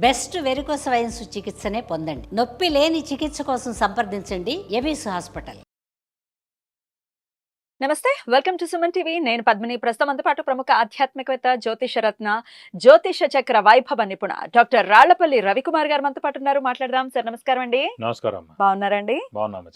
Best varicose wines చికిత్సనే పొందండి. నొప్పి లేని చికిత్స కోసం సంప్రదించండి. ఎబిస్ హాస్పిటల్. నమస్తే వెల్కమ్ టు సుమన్ టీవీ. నేను పద్మిని. ప్రస్తుతం పాటు ప్రముఖ ఆధ్యాత్మికవేత్త జ్యోతిష రత్న జ్యోతిష చక్ర వైభవ నిపుణ డాక్టర్ రాళ్ళపల్లి రవికుమార్ గారు మనతో పాటు ఉన్నారు. మాట్లాడదాం. సార్ నమస్కారం అండి. నమస్కారం బాగున్నారండి?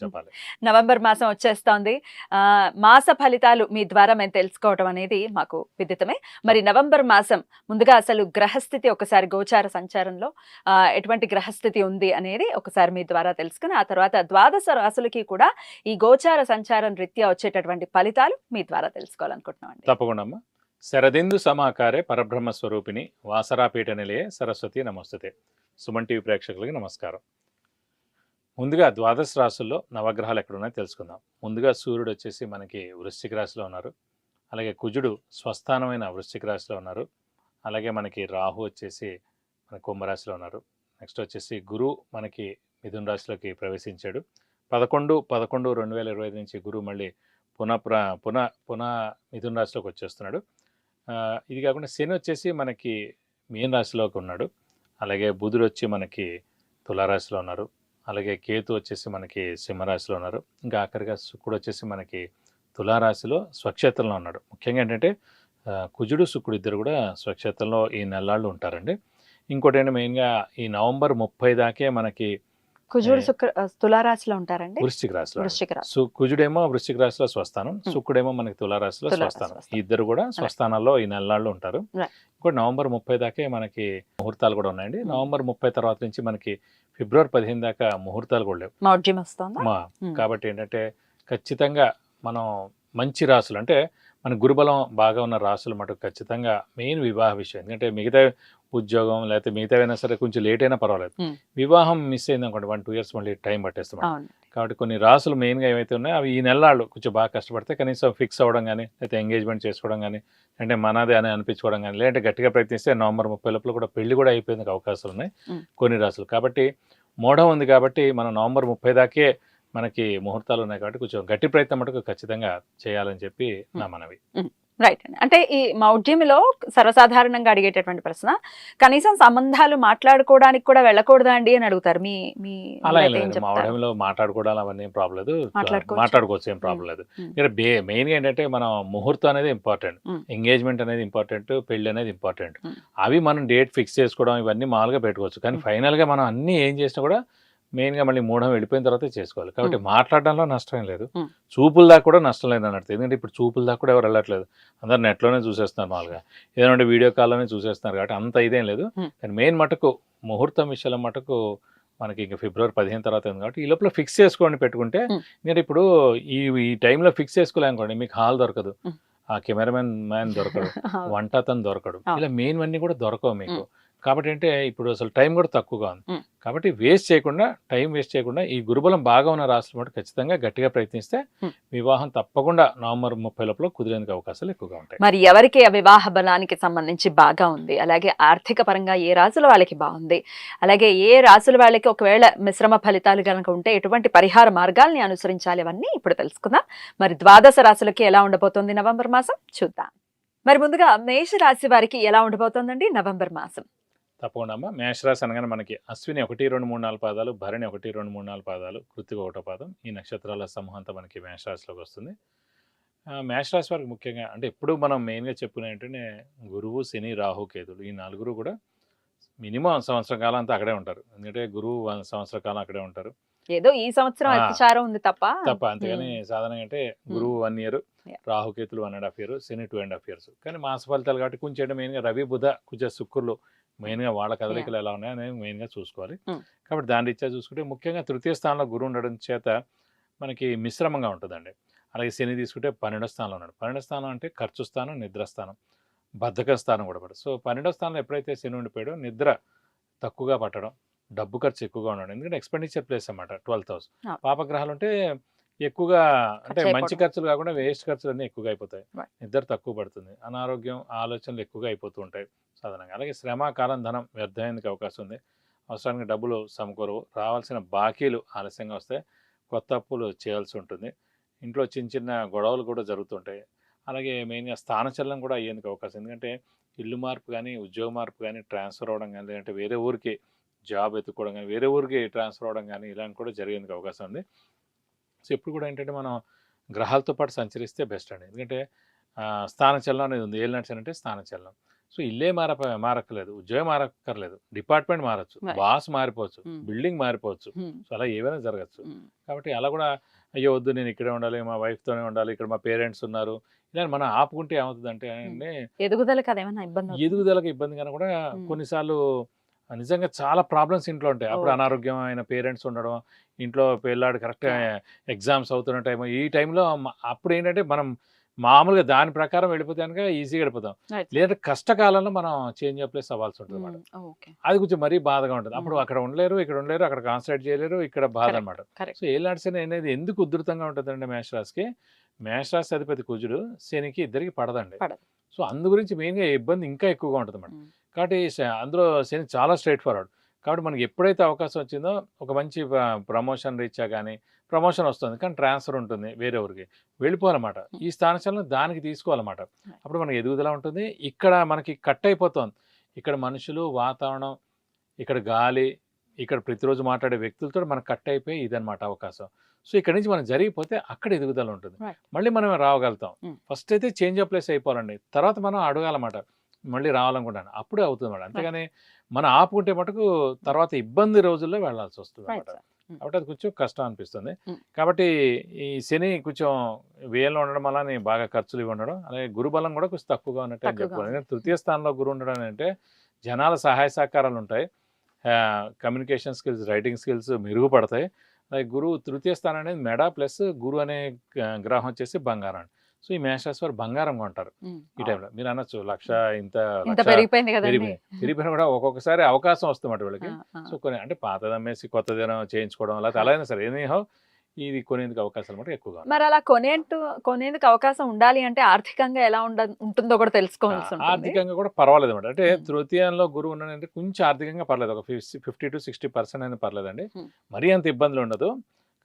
చెప్పాలి. నవంబర్ మాసం వచ్చేస్తోంది. ఆ, మాస ఫలితాలు మీ ద్వారా మేము తెలుసుకోవడం అనేది మాకు విదితమే. మరి నవంబర్ మాసం ముందుగా అసలు గ్రహస్థితి ఒకసారి గోచార సంచారంలో ఆ, ఎటువంటి గ్రహస్థితి ఉంది అనేది ఒకసారి మీ ద్వారా తెలుసుకుని ఆ తర్వాత ద్వాదశ రాసులకి కూడా ఈ గోచార సంచారం రీత్యా వచ్చేటటువంటి ఫలితాలు మీ ద్వారా తెలుసుకోవాలనుకుంటున్నామండి. తప్పకుండా అమ్మా. శరదిందు సమాకారే పరబ్రహ్మ స్వరూపిణి వాసరాపీఠ నిలయే సరస్వతి నమస్తే సుమన్ టీవీ ప్రేక్షకులకి నమస్కారం. ముందుగా ద్వాదశ రాశుల్లో నవగ్రహాలు ఎక్కడున్నాయో తెలుసుకుందాం. ముందుగా సూర్యుడు వచ్చేసి మనకి వృశ్చిక రాశిలో ఉన్నారు. అలాగే కుజుడు స్వస్థానమైన వృశ్చిక రాశిలో ఉన్నారు. అలాగే మనకి రాహు వచ్చేసి మన కుంభరాశిలో ఉన్నారు. నెక్స్ట్ వచ్చేసి గురు మనకి మిథున రాశిలోకి ప్రవేశించాడు. పదకొండు పదకొండు రెండు వేల ఇరవై ఐదు నుంచి గురువు మళ్ళీ పునః పున పునః పునః మిథున రాశిలోకి వచ్చేస్తున్నాడు. ఇది కాకుండా శని వచ్చేసి మనకి మీన రాశిలోకి ఉన్నాడు. అలాగే బుధుడు వచ్చి మనకి తులారాశిలో ఉన్నారు. అలాగే కేతు వచ్చేసి మనకి సింహరాశిలో ఉన్నారు. ఇంకా ఆఖరిగా శుక్రుడు వచ్చేసి మనకి తులారాశిలో స్వక్షేత్రంలో ఉన్నాడు. ముఖ్యంగా ఏంటంటే కుజుడు శుక్రుడు ఇద్దరు కూడా స్వక్షేత్రంలో ఈ నెలాళ్ళు ఉంటారండి. ఇంకోటి ఏంటంటే మెయిన్గా ఈ నవంబర్ ముప్పై దాకే మనకి కుజుడు. శుక్ర తులారాశిలో ఉంటారండి వృశ్చిక రాశిలో వృశ్చిక రాశి సు కుజుడేమో వృశ్చిక రాశిలో స్వస్థానం. శుక్రుడేమో మనకి తులారాశిలో తులారాశి స్వస్థానం ఇద్దరు కూడా స్వస్థానాల్లో ఈ నెలల్లో ఉంటారు. ఇంకోటి నవంబర్ ముప్పై దాకే మనకి ముహూర్తాలు కూడా ఉన్నాయండి. నవంబర్ ముప్పై తర్వాత నుంచి మనకి ఫిబ్రవరి పదిహేను దాకా ముహూర్తాలు కూడా లేవు. కాబట్టి ఏంటంటే ఖచ్చితంగా మనం మంచి రాసులు అంటే మన గురుబలం బాగా ఉన్న రాసులు మటుకు ఖచ్చితంగా మెయిన్ వివాహ విషయం. ఎందుకంటే మిగతా ఉద్యోగం లేకపోతే మిగతావైనా సరే కొంచెం లేట్ అయినా పర్వాలేదు. వివాహం మిస్ అయింది అనుకోండి వన్ టూ ఇయర్స్ మళ్ళీ టైం పట్టేస్తాం కాబట్టి కొన్ని రాసులు మెయిన్గా ఏవైతే ఉన్నాయో అవి ఈ నెలలు కొంచెం బాగా కష్టపడితే కనీసం ఫిక్స్ అవ్వడం కానీ లేకపోతే ఎంగేజ్మెంట్ చేసుకోవడం కానీ అంటే మనదే అని అనిపించుకోవడం కానీ లేదంటే గట్టిగా ప్రయత్నిస్తే నవంబర్ ముప్పై లోపల కూడా పెళ్ళి కూడా అయిపోయేందుకు అవకాశాలు ఉన్నాయి. కొన్ని రాసులు. కాబట్టి మోఢం ఉంది కాబట్టి మనం నవంబర్ ముప్పై దాకే మనకి ముహూర్తాలు ఉన్నాయి కాబట్టి కొంచెం గట్టి ప్రయత్నం మటుకు ఖచ్చితంగా చేయాలని చెప్పి నా మనవి రైట్ అండి అంటే ఈ మౌఢ్యంలో సర్వసాధారణంగా అడిగేటటువంటి ప్రశ్న కనీసం సంబంధాలు మాట్లాడుకోవడానికి కూడా వెళ్ళకూడదా అండి అని అడుగుతారు మీ మీ అలా ఏం మీరైతే ఏం లేదు మా చెప్తారు? ఆడమిలో మాట్లాడుకోవడం అవన్నీ ఏం ప్రాబ్లం లేదు మాట్లాడుకోవచ్చు. ఏం ప్రాబ్లం లేదు. ఇక్కడ మెయిన్గా ఏంటంటే మనం ముహూర్తం అనేది ఇంపార్టెంట్. ఎంగేజ్మెంట్ అనేది ఇంపార్టెంట్ పెళ్ళి అనేది ఇంపార్టెంట్. అవి మనం డేట్ ఫిక్స్ చేసుకోవడం ఇవన్నీ మామూలుగా పెట్టుకోవచ్చు కానీ Mm. ఫైనల్గా మనం అన్ని ఏం చేసినా కూడా మెయిన్గా మళ్ళీ మూఢం వెళ్ళిపోయిన తర్వాత చేసుకోవాలి. కాబట్టి మాట్లాడడంలో నష్టం లేదు. చూపుల దాకా కూడా నష్టం లేదు అన్నట్టు ఎందుకంటే ఇప్పుడు చూపుల దాకా కూడా ఎవరు వెళ్ళట్లేదు. అందరు నెట్లోనే చూసేస్తున్నారు మామూలుగా. ఏదంటే వీడియో కాల్లోనే చూసేస్తున్నారు కాబట్టి అంత ఇదేం లేదు. కానీ మెయిన్ మటుకు ముహూర్తం విషయంలో మటుకు మనకి ఇంకా ఫిబ్రవరి పదిహేను తర్వాత ఉంది కాబట్టి ఈ లోపల ఫిక్స్ చేసుకోండి పెట్టుకుంటే. నేను ఇప్పుడు ఈ ఈ టైంలో ఫిక్స్ చేసుకోలేనుకోండి మీకు హాల్ దొరకదు. ఆ కెమెరామెన్ మ్యాన్ దొరకడు. వంట అతను దొరకడు. ఇలా మెయిన్ అన్ని కూడా దొరకవు మీకు. కాబట్టి అంటే ఇప్పుడు అసలు టైం కూడా తక్కువగా ఉంది. కాబట్టి వేస్ట్ చేయకుండా టైం వేస్ట్ చేయకుండా ఈ గురుబలం బాగా ఉన్న రాష్ట్రం మటు ఖచ్చితంగా గట్టిగా ప్రయత్నిస్తే. వివాహం తప్పకుండా నవంబర్ ముప్పై లోపల కుదిరేందుకు అవకాశాలు ఎక్కువగా ఉంటాయి. మరి ఎవరికి వివాహ బలానికి సంబంధించి బాగా ఉంది? అలాగే ఆర్థిక పరంగా ఏ రాసుల వాళ్ళకి బాగుంది? అలాగే ఏ రాసుల వాళ్ళకి ఒకవేళ మిశ్రమ ఫలితాలు కనుక ఉంటే ఎటువంటి పరిహార మార్గాల్ని అనుసరించాలి అవన్నీ ఇప్పుడు తెలుసుకుందాం. మరి ద్వాదశ రాశులకి ఎలా ఉండబోతోంది నవంబర్ మాసం? చూద్దాం. మరి ముందుగా మేష రాశి వారికి ఎలా ఉండబోతోందండి నవంబర్ మాసం? తప్పకుండా అమ్మ. మేషరాశి అనగానే మనకి అశ్విని ఒకటి రెండు మూడు నాలుగు పాదాలు భరణి ఒకటి రెండు మూడు నాలుగు పాదాలు కృతిక ఒకటో పాదం ఈ నక్షత్రాల సమూహం అంతా మనకి మేషరాశిలోకి వస్తుంది. మేషరాశి వారికి ముఖ్యంగా అంటే ఎప్పుడు మనం మెయిన్గా చెప్పుకునే ఏంటంటే గురువు శని రాహు కేతులు ఈ నలుగురు కూడా మినిమం సంవత్సరం కాలం అంతా అక్కడే ఉంటారు. ఎందుకంటే గురువు సంవత్సర కాలం అక్కడే ఉంటారు. ఏదో ఈ సంవత్సరం ఆ. అతిచారం ఉంది తప్ప. తప్ప అంతేగాని సాధారణంగా అంటే గురువు వన్ ఇయర్. రాహుకేతులు వన్ అండ్ హాఫ్ ఇయర్ శని టూ అండ్ హాఫ్ ఇయర్స్. కానీ మాస ఫలితాలు కాబట్టి కొంచెం మెయిన్గా రవి బుధ కుజ శుక్రులు మెయిన్గా వాళ్ళ కదలికలు ఎలా ఉన్నాయో అనేది మెయిన్గా చూసుకోవాలి. Hmm. కాబట్టి దాని రీత్యా చూసుకుంటే ముఖ్యంగా తృతీయ స్థానంలో గురువు ఉండడం చేత మనకి మిశ్రమంగా ఉంటుందండి. అలాగే శని తీసుకుంటే పన్నెండో స్థానంలో ఉన్నాడు. పన్నెండో స్థానం అంటే ఖర్చు స్థానం నిద్ర స్థానం బద్ధక స్థానం కూడా పడదు సో పన్నెండో స్థానంలో ఎప్పుడైతే శని ఉండిపోయాడో నిద్ర తక్కువగా పట్టడం డబ్బు ఖర్చు ఎక్కువగా ఉండడం. ఎందుకంటే ఎక్స్పెండిచర్ ప్లేస్ అన్నమాట ట్వెల్త్ హౌస్ Ah. పాపగ్రహాలు ఉంటే ఎక్కువగా అంటే మంచి. ఖర్చులు కాకుండా వేస్ట్ ఖర్చులు అన్నీ ఎక్కువగా అయిపోతాయి. నిద్ర తక్కువ పడుతుంది. అనారోగ్యం ఆలోచనలు ఎక్కువగా అయిపోతూ ఉంటాయి. సాధారణంగా. అలాగే శ్రమ కాలం ధనం వ్యర్థమయ్యేందుకు అవకాశం ఉంది. అవసరానికి డబ్బులు సమకూరవు. రావాల్సిన బాకీలు ఆలస్యంగా వస్తే కొత్త అప్పులు చేయాల్సి ఉంటుంది. ఇంట్లో చిన్న చిన్న గొడవలు కూడా జరుగుతుంటాయి. అలాగే మెయిన్గా స్థానచలనం కూడా అయ్యేందుకు అవకాశం. ఎందుకంటే ఇల్లు మార్పు కానీ ఉద్యోగ మార్పు కానీ ట్రాన్స్ఫర్ అవ్వడం కానీ లేదంటే వేరే ఊరికి జాబ్ ఎత్తుకోవడం కానీ వేరే ఊరికి ట్రాన్స్ఫర్ అవ్వడం కానీ ఇలాంటి కూడా జరిగేందుకు అవకాశం ఉంది. సో ఎప్పుడు కూడా ఏంటంటే మనం గ్రహాలతో పాటు సంచరిస్తే బెస్ట్ అండి. ఎందుకంటే స్థానచలనం అనేది ఉంది. ఏళ్ళు నడిచానంటే స్థానచలనం సో ఇల్లే మార మారక్కర్లేదు. ఉద్యోగం మారక్కర్లేదు. డిపార్ట్మెంట్ మారచ్చు. బాస్ మారిపోవచ్చు. బిల్డింగ్ మారిపోవచ్చు. సో అలా ఏవైనా జరగచ్చు. కాబట్టి అలా కూడా అయ్యో వద్దు నేను ఇక్కడే ఉండాలి మా వైఫ్తోనే ఉండాలి ఇక్కడ మా పేరెంట్స్ ఉన్నారు. ఇలా మనం ఆపుకుంటే ఏమవుతుందంటే అంటే ఎదుగుదలకు ఇబ్బంది? ఎదుగుదలకు ఇబ్బంది కన్నా కూడా. కొన్నిసార్లు నిజంగా చాలా ప్రాబ్లమ్స్ ఇంట్లో ఉంటాయి అప్పుడు Okay. అనారోగ్యమైన పేరెంట్స్ ఉండడం ఇంట్లో పిల్లాడు కరెక్ట్ ఎగ్జామ్స్ అవుతున్న టైం ఈ టైంలో అప్పుడు ఏంటంటే మనం మామూలుగా దాని ప్రకారం వెళ్ళిపోతే కనుక ఈజీగా వెళ్ళిపోతాం Right. లేదా కష్టకాలంలో మనం చేంజ్ ప్లేస్ అవ్వాల్సి ఉంటుంది ఓకే అది కొంచెం మరీ బాధగా ఉంటుంది అప్పుడు. అక్కడ ఉండలేరు ఇక్కడ ఉండలేరు అక్కడ కాన్సన్ట్రేట్ చేయలేరు ఇక్కడ బాధ. అనమాట సో ఏలాంటి శని అనేది ఎందుకు ఉధృతంగా ఉంటుందండి మేషరాశికి మేషరాశి అధిపతి కుజుడు శనికి ఇద్దరికి పడదండి పడదు. సో అందు గురించి మెయిన్గా ఇబ్బంది ఇంకా ఎక్కువగా ఉంటుంది ఉమ్, కాబట్టి అందులో శని చాలా స్ట్రైట్ ఫార్వర్డ్. కాబట్టి మనకి ఎప్పుడైతే అవకాశం వచ్చిందో ఒక మంచి ప్రమోషన్ రీచా కానీ ప్రమోషన్ వస్తుంది. కానీ ట్రాన్స్ఫర్ ఉంటుంది వేరే ఊరికి. వెళ్ళిపోవాలన్నమాట. ఈ స్థానచలనం దానికి తీసుకోవాలన్నమాట. అప్పుడు మనకి ఎదుగుదల ఉంటుంది. ఇక్కడ మనకి కట్ అయిపోతుంది. ఇక్కడ మనుషులు వాతావరణం ఇక్కడ గాలి ఇక్కడ ప్రతిరోజు మాట్లాడే వ్యక్తులతో మనకు కట్ అయిపోయి ఇదన్నమాట అవకాశం. సో ఇక్కడ నుంచి మనం జరిగిపోతే అక్కడ ఎదుగుదల ఉంటుంది. మళ్ళీ మనం రావగలుగుతాం. Mm. ఫస్ట్ అయితే చేంజ్ ఆఫ్ ప్లేస్ అయిపోవాలండి. తర్వాత మనం అడగాలన్నమాట. మళ్ళీ రావాలనుకుంటాను. అప్పుడే అవుతుంది మేడం అంతేగాని మనం ఆపుకుంటే మటుకు తర్వాత ఇబ్బంది రోజుల్లో వెళ్ళాల్సి వస్తుంది సార్ కాబట్టి అది కొంచెం కష్టం అనిపిస్తుంది. Mm. కాబట్టి ఈ శని కొంచెం వేలో ఉండడం వల్ల బాగా ఖర్చులు ఇవి ఉండడం అలాగే గురుబలం కూడా కొంచెం తక్కువగా ఉన్నట్టు అని చెప్పుకోవాలి. తృతీయ స్థానంలో గురువు ఉండడం అంటే జనాల సహాయ సహకారాలు ఉంటాయి. కమ్యూనికేషన్ స్కిల్స్ రైటింగ్ స్కిల్స్ మెరుగుపడతాయి. అలాగే గురువు తృతీయ స్థానం అనేది మెడ ప్లస్ గురు అనే గ్రహం వచ్చేసి బంగారం అండి సో ఈ మేషరాశి వారు ఉంటారు ఉమ్, ఈ టైంలో. మీరు అనొచ్చు లక్ష ఇంత పెరిగిపోయింది పెరిగిపోయినా కూడా ఒక్కొక్కసారి అవకాశం వస్తుంది వీళ్ళకి. సో కొన్ని అంటే పాతది అమ్మేసి కొత్తది చేయించుకోవడం లేకపోతే అలా అయినా సరే ఎనీహౌ ఇది కొనేందుకు అవకాశాలు మటు ఎక్కువగా. మరి అలా కొనేంటూ కొనేందుకు అవకాశం ఉండాలి అంటే ఆర్థికంగా ఎలా ఉండ ఉంటుందో కూడా తెలుసుకోవాల్సి ఉంటుంది ఆర్థికంగా కూడా పర్వాలేదు అనమాట అంటే. తృతీయంలో గురువు ఉన్నాడంటే కొంచెం ఆర్థికంగా పర్లేదు ఒక ఫిఫ్టీ టు సిక్స్టీ పర్సెంట్ అయినా పర్లేదండి. మరీ అంత ఇబ్బందులు ఉండదు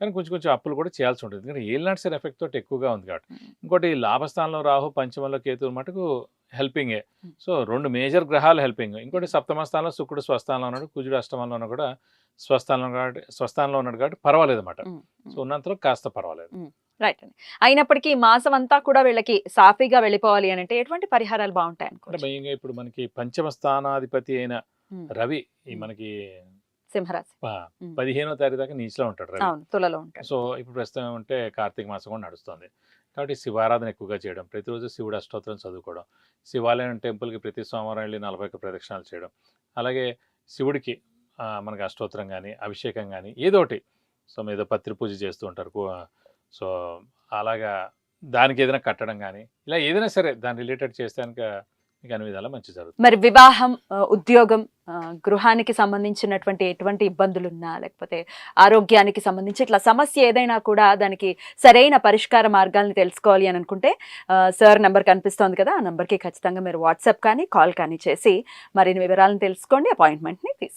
కానీ కొంచెం కొంచెం అప్పులు కూడా చేయాల్సి ఉంటుంది ఎందుకంటే ఏలినాటి సైడ్ ఎఫెక్ట్ తోటి ఎక్కువగా ఉంది కాబట్టి. ఇంకోటి లాభస్థానంలో రాహు పంచమంలో కేతు మటుకు హెల్పింగే. సో రెండు మేజర్ గ్రహాలు హెల్పింగ్ ఇంకోటి సప్తమ స్థానంలో శుక్రుడు స్వస్థానంలో ఉన్నాడు కుజుడు అష్టమంలో ఉన్నా కూడా స్వస్థానంలో కాబట్టి స్వస్థానంలో ఉన్నాడు కాబట్టి పర్వాలేదు అనమాట ఉమ్, సో ఉన్నంతలో కాస్త పర్వాలేదు. రైట్ అండి. అయినప్పటికీ మాసం అంతా కూడా వీళ్ళకి సాఫీగా వెళ్ళిపోవాలి అని అంటే ఎటువంటి పరిహారాలు బాగుంటాయి అనుకోవచ్చు మెయిన్గా ఇప్పుడు మనకి పంచమ స్థానాధిపతి అయిన రవి ఈ. మనకి సింహరాశి. పదిహేనో తారీఖు దాకా నీచులో ఉంటాడు రవి. తులలో ఉంటాడు. సో ఇప్పుడు ప్రస్తుతం ఉంటే కార్తీక మాసం కూడా నడుస్తుంది. కాబట్టి శివారాధన ఎక్కువగా చేయడం ప్రతిరోజు శివుడు అష్టోత్తరం చదువుకోవడం శివాలయం టెంపుల్కి ప్రతి సోమవారం వెళ్ళి నలభై ఒక్క ప్రదక్షిణాలు చేయడం అలాగే శివుడికి మనకి అష్టోత్తరం కానీ అభిషేకం కానీ ఏదో ఒకటి. సో ఏదో పత్రి పూజ చేస్తూ ఉంటారు. సో అలాగా దానికి ఏదైనా కట్టడం కానీ ఇలా ఏదైనా సరే దాని రిలేటెడ్ చేస్తే మీకు అన్ని విధాలా మంచి జరుగుతుంది. మరి వివాహం ఉద్యోగం గృహానికి సంబంధించినటువంటి ఎటువంటి ఇబ్బందులు ఉన్నా లేకపోతే ఆరోగ్యానికి సంబంధించి ఇట్లా సమస్య ఏదైనా కూడా దానికి సరైన పరిష్కార మార్గాల్ని తెలుసుకోవాలి అని అనుకుంటే సార్ నెంబర్ కనిపిస్తోంది కదా ఆ నెంబర్కి ఖచ్చితంగా మీరు వాట్సాప్ కానీ కాల్ కానీ చేసి మరిన్ని వివరాలను తెలుసుకోండి అపాయింట్మెంట్ని తీసుకోండి.